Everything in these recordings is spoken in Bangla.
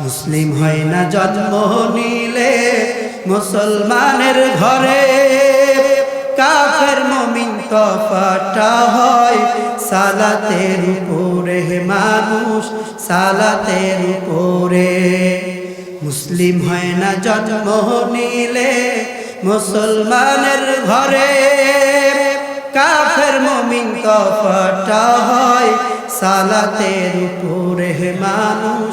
মুসলিম হয় না জন্ম নিলে মুসলমানের ঘরে। কাফের মমিন তফাটা হয় সালাতের উপরে মানুষ, সালাতের উপরে। মুসলিম হয় না জন্ম নিলে মুসলমানের ঘরে। কাফের মমিন তফাটা হয় সালাতের উপরে মানুষ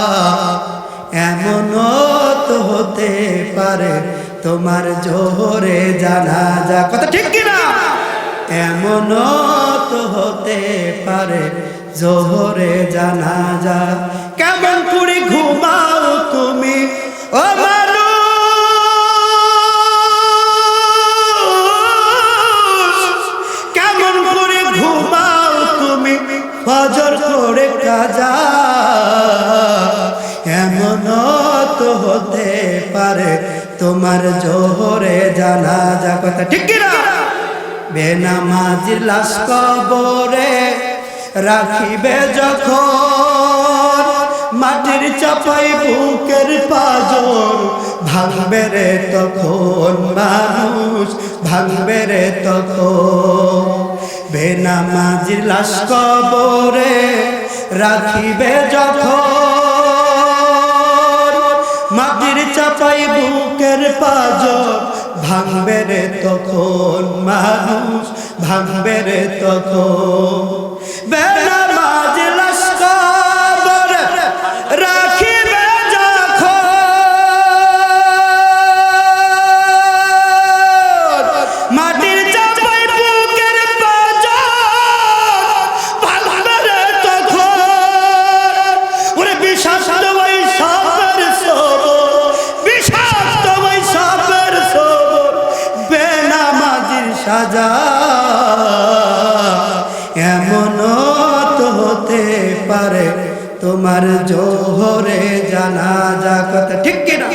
এমনও তো হতে পারে তোমার জোহরে জানা যা কথা ঠিক কিনা এমনও তো হতে পারে জোহরে জানা যা কেমন করে ঘুমাও তুমি, ও কেমন করে ঘুমাও তুমি, ফজর করে কাজা। এমন তো হতে পারে। তোমার জোহরে জানা যা কথা। ঠিক কিনা? বেনামাজির লাশ কবরে রাখিবে যখন মাটির চাপাই বুকের পাজর। ভাঙবে রে তখন মানুষ, ভাঙবে রে তখন। বেনামাজির লাশ কবরে রাখিবে যখন চাপাই বুকের পাজর ভাঙবে রে তখন মানুষ ভাঙবে রে তখন সাজা এমন তো হতে পারে তোমার জোহরে জানা যা কথা ঠিক কিনা?